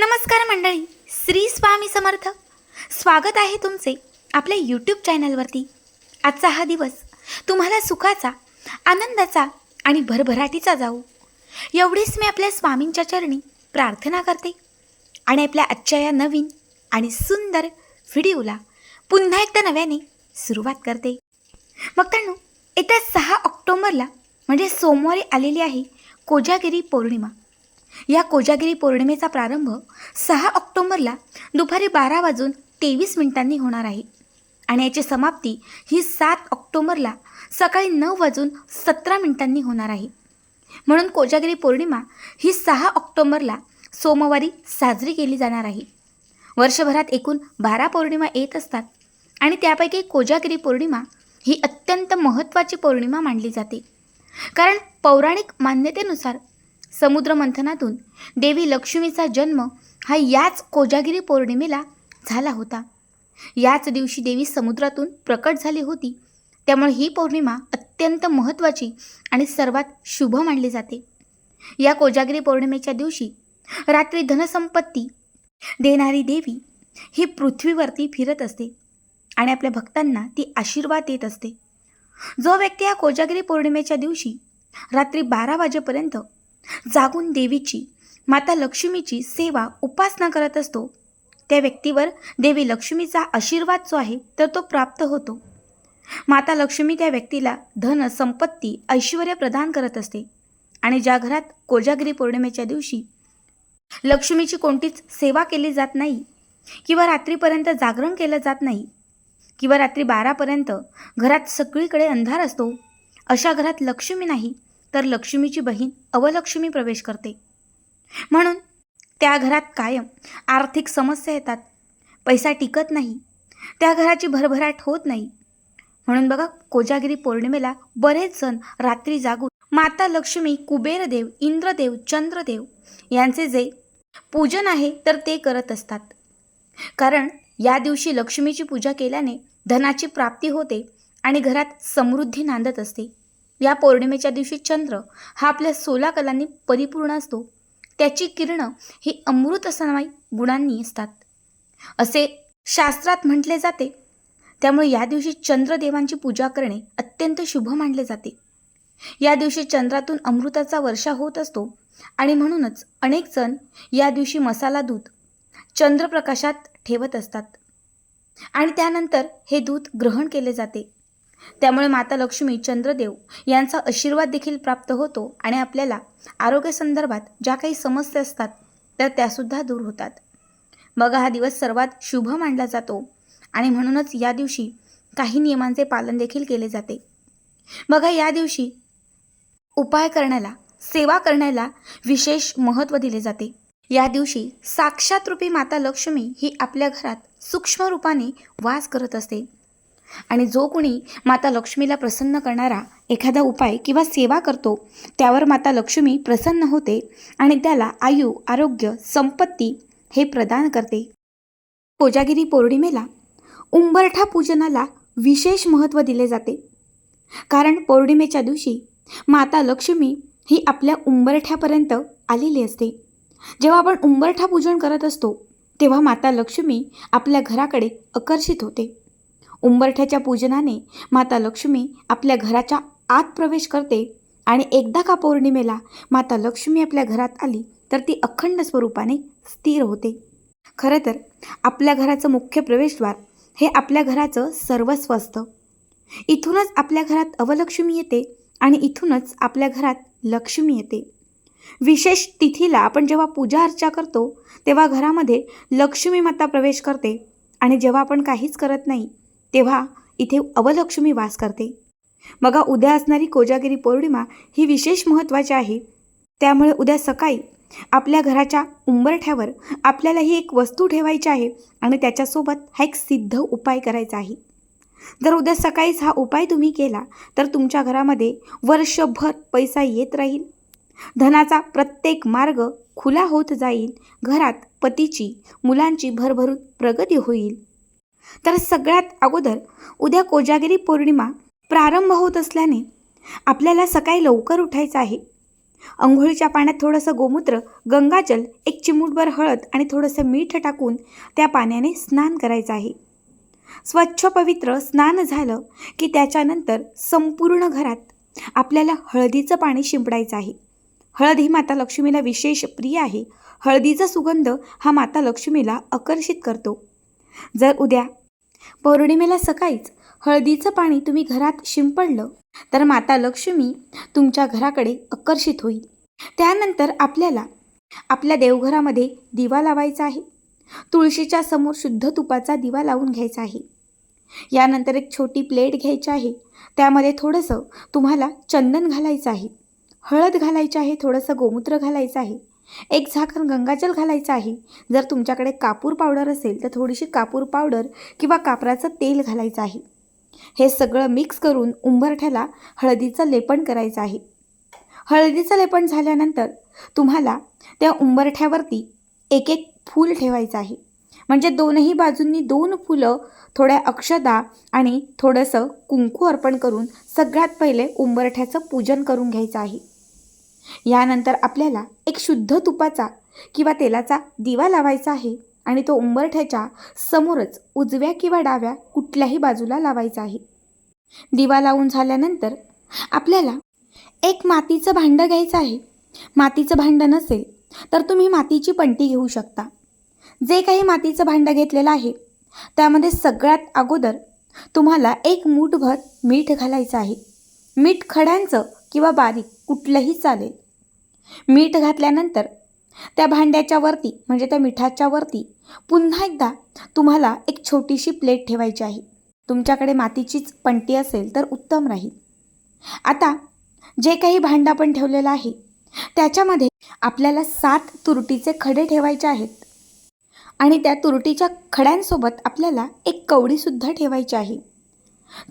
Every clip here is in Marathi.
नमस्कार मंडळी श्री स्वामी समर्थ. स्वागत आहे तुमचे आपल्या यूट्यूब चॅनलवरती आजचा हा दिवस तुम्हाला सुखाचा आनंदाचा आणि भरभराटीचा जाऊ. एवढीच मी आपल्या स्वामींच्या चरणी प्रार्थना करते आणि आपल्या आजच्या या नवीन आणि सुंदर व्हिडिओला पुन्हा एकदा नव्याने सुरुवात करते. मग तर येत्या सहा ऑक्टोबरला म्हणजे सोमवारी आलेली आहे कोजागिरी पौर्णिमा. या कोजागिरी पौर्णिमेचा प्रारंभ सहा ऑक्टोबरला दुपारी बारा वाजून तेवीस मिनिटांनी होणार आहे. आणि याची समाप्ती ही सात ऑक्टोबरला सकाळी नऊ वाजून सतरा मिनिटांनी होणार आहे. म्हणून कोजागिरी पौर्णिमा ही सहा ऑक्टोबरला सोमवारी साजरी केली जाणार आहे. वर्षभरात एकूण बारा पौर्णिमा येत असतात आणि त्यापैकी कोजागिरी पौर्णिमा ही अत्यंत महत्त्वाची पौर्णिमा मानली जाते. कारण पौराणिक मान्यतेनुसार समुद्र मंथनातून देवी लक्ष्मीचा जन्म हा याच कोजागिरी पौर्णिमेला झाला होता. याच दिवशी देवी समुद्रातून प्रकट झाली होती. त्यामुळे ही पौर्णिमा अत्यंत महत्त्वाची आणि सर्वात शुभ मानली जाते. या कोजागिरी पौर्णिमेच्या दिवशी रात्री धनसंपत्ती देणारी देवी ही पृथ्वीवरती फिरत असते आणि आपल्या भक्तांना ती आशीर्वाद देत असते. जो व्यक्ती या कोजागिरी पौर्णिमेच्या दिवशी रात्री बारा वाजेपर्यंत जागून देवीची माता लक्ष्मीची सेवा उपासना करत असतो. त्या व्यक्तीवर देवी लक्ष्मीचा आशीर्वाद जो आहे तर तो प्राप्त होतो. माता लक्ष्मी त्या व्यक्तीला धन संपत्ती ऐश्वर प्रदान करत असते. आणि ज्या घरात कोजागिरी पौर्णिमेच्या दिवशी लक्ष्मीची कोणतीच सेवा केली जात नाही किंवा रात्रीपर्यंत जागरण केलं जात नाही किंवा रात्री बारापर्यंत घरात सगळीकडे अंधार असतो अशा घरात लक्ष्मी नाही तर लक्ष्मीची बहीण अवलक्ष्मी प्रवेश करते. म्हणून त्या घरात कायम आर्थिक समस्या येतात. पैसा टिकत नाही. त्या घराची भरभराट होत नाही. म्हणून बघा कोजागिरी पौर्णिमेला बरेच जण रात्री जागून माता लक्ष्मी कुबेरदेव इंद्रदेव चंद्रदेव यांचे जे पूजन आहे तर ते करत असतात. कारण या दिवशी लक्ष्मीची पूजा केल्याने धनाची प्राप्ती होते आणि घरात समृद्धी नांदत असते. या पौर्णिमेच्या दिवशी चंद्र हा आपल्या सोला कलांनी परिपूर्ण असतो. त्याची किरणं ही अमृत असणारी गुणांनी असतात. असे शास्त्रात म्हटले जाते. त्यामुळे या दिवशी चंद्रदेवांची पूजा करणे अत्यंत शुभ मानले जाते. या दिवशी चंद्रातून अमृताचा वर्षा होत असतो आणि म्हणूनच अनेक जण या दिवशी मसाला दूध चंद्रप्रकाशात ठेवत असतात. आणि त्यानंतर हे दूध ग्रहण केले जाते. त्यामुळे माता लक्ष्मी चंद्रदेव यांचा आशीर्वाद देखील प्राप्त होतो आणि आपल्याला आरोग्यसंदर्भात ज्या काही समस्या असतात तर त्यासुद्धा दूर होतात. मग हा दिवस सर्वात शुभ मानला जातो आणि म्हणूनच या दिवशी काही नियमांचे पालन देखील केले जाते. बघा या दिवशी उपाय करण्याला सेवा करण्याला विशेष महत्त्व दिले जाते. या दिवशी साक्षात रूपी माता लक्ष्मी ही आपल्या घरात सूक्ष्म रूपाने वास करत असते. आणि जो कोणी माता लक्ष्मीला प्रसन्न करणारा एखादा उपाय किंवा सेवा करतो त्यावर माता लक्ष्मी प्रसन्न होते आणि त्याला आयु आरोग्य संपत्ती हे प्रदान करते. कोजागिरी पौर्णिमेला उंबरठा पूजनाला विशेष महत्त्व दिले जाते. कारण पौर्णिमेच्या दिवशी माता लक्ष्मी ही आपल्या उंबरठ्यापर्यंत आलेली असते. जेव्हा आपण उंबरठा पूजन करत असतो तेव्हा माता लक्ष्मी आपल्या घराकडे आकर्षित होते. उंबरठ्याच्या पूजनाने माता लक्ष्मी आपल्या घराच्या आत प्रवेश करते आणि एकदा का पौर्णिमेला माता लक्ष्मी आपल्या घरात आली तर ती अखंड स्वरूपाने स्थिर होते. खरं तर आपल्या घराचं मुख्य प्रवेशद्वार हे आपल्या घराचं सर्वस्व असतं. इथूनच आपल्या घरात अवलक्ष्मी येते आणि इथूनच आपल्या घरात लक्ष्मी येते. विशेष तिथीला आपण जेव्हा पूजा अर्चा करतो तेव्हा घरामध्ये लक्ष्मी माता प्रवेश करते आणि जेव्हा आपण काहीच करत नाही तेव्हा इथे अवलक्ष्मी वास करते. मगा उद्या असणारी कोजागिरी पौर्णिमा ही विशेष महत्त्वाची आहे. त्यामुळे उद्या सकाळी आपल्या घराच्या उंबरठ्यावर आपल्याला ही एक वस्तू ठेवायची आहे आणि त्याच्यासोबत हा एक सिद्ध उपाय करायचा आहे. जर उद्या सकाळीच हा उपाय तुम्ही केला तर तुमच्या घरामध्ये वर्षभर पैसा येत राहील. धनाचा प्रत्येक मार्ग खुला होत जाईल. घरात पतीची मुलांची भरभरून प्रगती होईल. तर सगळ्यात अगोदर उद्या कोजागिरी पौर्णिमा प्रारंभ होत असल्याने आपल्याला सकाळी लवकर उठायचं आहे. अंघोळीच्या पाण्यात थोडंसं गोमूत्र गंगाजल एक चिमूटभर हळद आणि थोडंसं मीठ टाकून त्या पाण्याने स्नान करायचं आहे. स्वच्छ पवित्र स्नान झालं की त्याच्यानंतर संपूर्ण घरात आपल्याला हळदीचं पाणी शिंपडायचं आहे. हळद ही माता लक्ष्मीला विशेष प्रिय आहे. हळदीचा सुगंध हा माता लक्ष्मीला आकर्षित करतो. जर उद्या पौर्णिमेला सकाळीच. हळदीचं पाणी तुम्ही घरात शिंपडलं तर माता लक्ष्मी तुमच्या घराकडे आकर्षित होईल. त्यानंतर आपल्याला आपल्या देवघरामध्ये दिवा लावायचा आहे. तुळशीच्या समोर शुद्ध तुपाचा दिवा लावून घ्यायचा आहे. यानंतर एक छोटी प्लेट घ्यायची आहे. त्यामध्ये थोडंसं तुम्हाला चंदन घालायचं आहे. हळद घालायची आहे थोडंसं गोमूत्र घालायचं आहे. एक झाकण गंगाजल घालायचं आहे. जर तुमच्याकडे कापूर पावडर असेल तर थोडीशी कापूर पावडर किंवा कापराचं तेल घालायचं आहे. हे सगळं मिक्स करून उंबरठ्याला हळदीचं लेपन करायचं आहे. हळदीचं लेपन झाल्यानंतर तुम्हाला त्या उंबरठ्यावरती एक एक फूल ठेवायचं आहे. म्हणजे दोनही बाजूंनी दोन फुलं थोड्या अक्षदा आणि थोडंसं कुंकू अर्पण करून सगळ्यात पहिले उंबरठ्याचं पूजन करून घ्यायचं आहे. यानंतर आपल्याला एक शुद्ध तुपाचा किंवा तेलाचा दिवा लावायचा आहे आणि तो उंबरठ्याच्या समोरच उजव्या किंवा डाव्या कुठल्याही बाजूला लावायचा आहे. दिवा लावून झाल्यानंतर आपल्याला एक मातीचं भांडं घ्यायचं आहे. मातीचं भांडं नसेल तर तुम्ही मातीची पंटी घेऊ शकता. जे काही मातीचं भांडं घेतलेलं आहे त्यामध्ये सगळ्यात अगोदर तुम्हाला एक मूठभर मीठ घालायचं आहे. मीठ खड्यांचं किंवा बारीक कुठलंही चालेल. मीठ घातल्यानंतर त्या भांड्याच्या वरती म्हणजे त्या मिठाच्या वरती पुन्हा एकदा तुम्हाला एक छोटीशी प्लेट ठेवायची आहे. तुमच्याकडे मातीचीच पंटी असेल तर उत्तम राहील. आता जे काही भांडं आपण ठेवलेलं आहे त्याच्यामध्ये आपल्याला सात तुरटीचे खडे ठेवायचे आहेत. आणि त्या तुरटीच्या खड्यांसोबत आपल्याला एक कवडीसुद्धा ठेवायची आहे.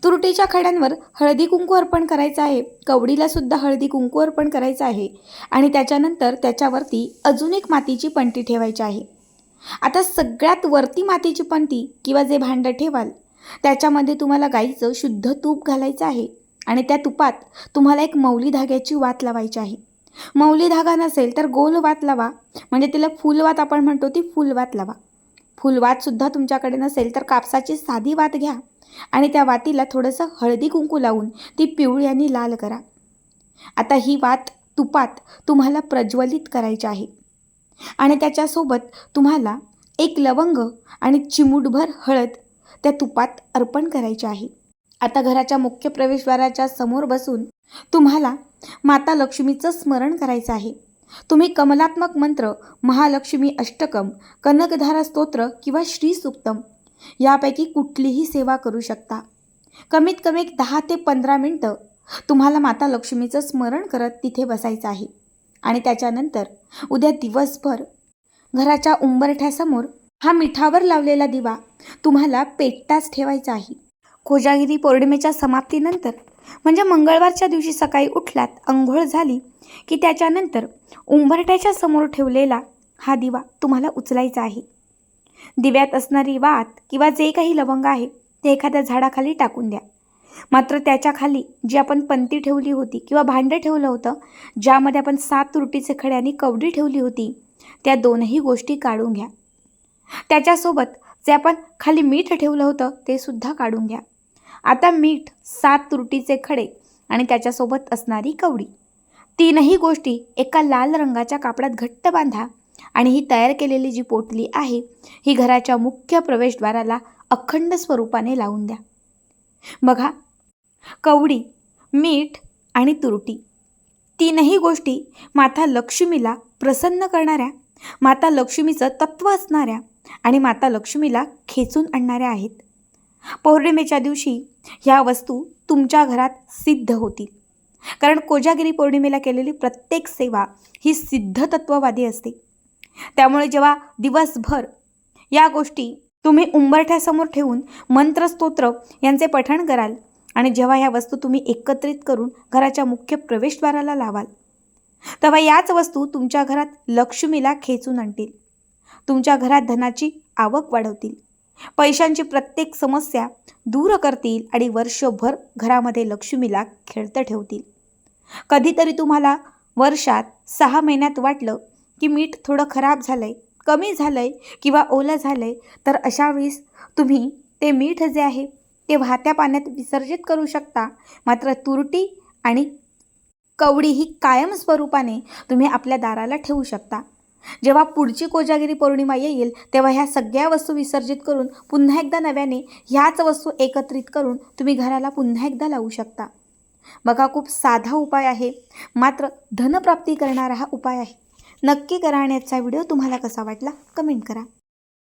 तुरटीच्या खड्यांवर हळदी कुंकू अर्पण करायचं आहे. कवडीला सुद्धा हळदी कुंकू अर्पण करायचं आहे. आणि त्याच्यानंतर त्याच्यावरती अजून एक मातीची पंटी ठेवायची आहे. आता सगळ्यात वरती मातीची पंटी किंवा जे भांडं ठेवाल त्याच्यामध्ये तुम्हाला गाईचं शुद्ध तूप घालायचं आहे. आणि त्या तुपात तुम्हाला एक मौली धाग्याची वात लावायची आहे. मौली धागा नसेल तर गोल वात लावा. म्हणजे तिला फुलवात आपण म्हणतो ती फुलवात लावा. फुलवातसुद्धा तुमच्याकडे नसेल तर कापसाची साधी वात घ्या. आणि त्या वातीला थोडंसं हळदी कुंकू लावून ती पिवळी आणि लाल करा. आता ही वात तुपात तुम्हाला प्रज्वलित करायची आहे. आणि त्याच्यासोबत तुम्हाला एक लवंग आणि चिमूटभर हळद त्या तुपात अर्पण करायची आहे. आता घराच्या मुख्य प्रवेशद्वाराच्या समोर बसून तुम्हाला माता लक्ष्मीचं स्मरण करायचं आहे. तुम्ही कमलात्मक मंत्र महालक्ष्मी अष्टकम कनकधारा स्तोत्र किंवा श्रीसुक्तम यापैकी कुठलीही सेवा करू शकता. कमीत कमी एक दहा ते पंधरा मिनटं तुम्हाला माता लक्ष्मीचं स्मरण करत तिथे बसायचं आहे. आणि त्याच्यानंतर उद्या दिवसभर घराच्या उंबरठ्यासमोर हा मिठावर लावलेला दिवा तुम्हाला पेटताच ठेवायचा आहे. कोजागिरी पौर्णिमेच्या समाप्तीनंतर म्हणजे मंगळवारच्या दिवशी सकाळी उठलात अंघोळ झाली की त्याच्यानंतर उंबरठ्याच्या समोर ठेवलेला हा दिवा तुम्हाला उचलायचा आहे. दिव्यात असणारी वात किंवा जे काही लवंग आहे ते एखाद्या झाडाखाली टाकून द्या. मात्र त्याच्याखाली जी आपण पंती ठेवली होती किंवा भांडं ठेवलं होतं ज्यामध्ये आपण सात तुरटीचे खडे आणि कवडी ठेवली होती त्या दोनही गोष्टी काढून घ्या. त्याच्यासोबत जे आपण खाली मीठ ठेवलं होतं ते सुद्धा काढून घ्या. आता मीठ सात तुरटीचे खडे आणि त्याच्यासोबत असणारी कवडी. तीनही गोष्टी एका लाल रंगाच्या कापडात घट्ट बांधा आणि ही तयार केलेली जी पोटली आहे ही घराच्या मुख्य प्रवेशद्वाराला अखंड स्वरूपाने लावून द्या. बघा कवडी मीठ आणि तुरटी. तीनही गोष्टी माता लक्ष्मीला प्रसन्न करणाऱ्या माता लक्ष्मीचं तत्त्व असणाऱ्या आणि माता लक्ष्मीला खेचून आणणाऱ्या आहेत. पौर्णिमेच्या दिवशी ह्या वस्तू तुमच्या घरात सिद्ध होतील. कारण कोजागिरी पौर्णिमेला केलेली प्रत्येक सेवा ही सिद्धतत्ववादी असते. त्यामुळे जेव्हा दिवसभर या गोष्टी तुम्ही उंबरठ्यासमोर ठेवून मंत्रस्तोत्र यांचे पठण कराल आणि जेव्हा ह्या वस्तू तुम्ही एकत्रित करून घराच्या मुख्य प्रवेशद्वाराला लावाल तेव्हा याच वस्तू तुमच्या घरात लक्ष्मीला खेचून आणतील. तुमच्या घरात धनाची आवक वाढवतील. पैशांची प्रत्येक समस्या दूर करतील आणि वर्षभर घरामध्ये लक्ष्मीला खेळतं ठेवतील. कधीतरी तुम्हाला वर्षात सहा महिन्यात वाटलं की मीठ थोडं खराब झालं आहे कमी झालं आहे किंवा ओलं झालं आहे तर अशा वेळेस तुम्ही ते मीठ जे आहे ते वाहत्या पाण्यात विसर्जित करू शकता. मात्र तुरटी आणि कवडी ही कायम स्वरूपाने तुम्ही आपल्या दाराला ठेवू शकता. जेव्हा पुढची कोजागिरी पौर्णिमा येईल तेव्हा ह्या सगळ्या वस्तू विसर्जित करून पुन्हा एकदा नव्याने ह्याच वस्तू एकत्रित करून तुम्ही घराला पुन्हा एकदा लावू शकता. बघा खूप साधा उपाय आहे. मात्र धनप्राप्ती करणारा हा उपाय आहे. नक्की करा आणि याचा व्हिडिओ तुम्हाला कसा वाटला कमेंट करा.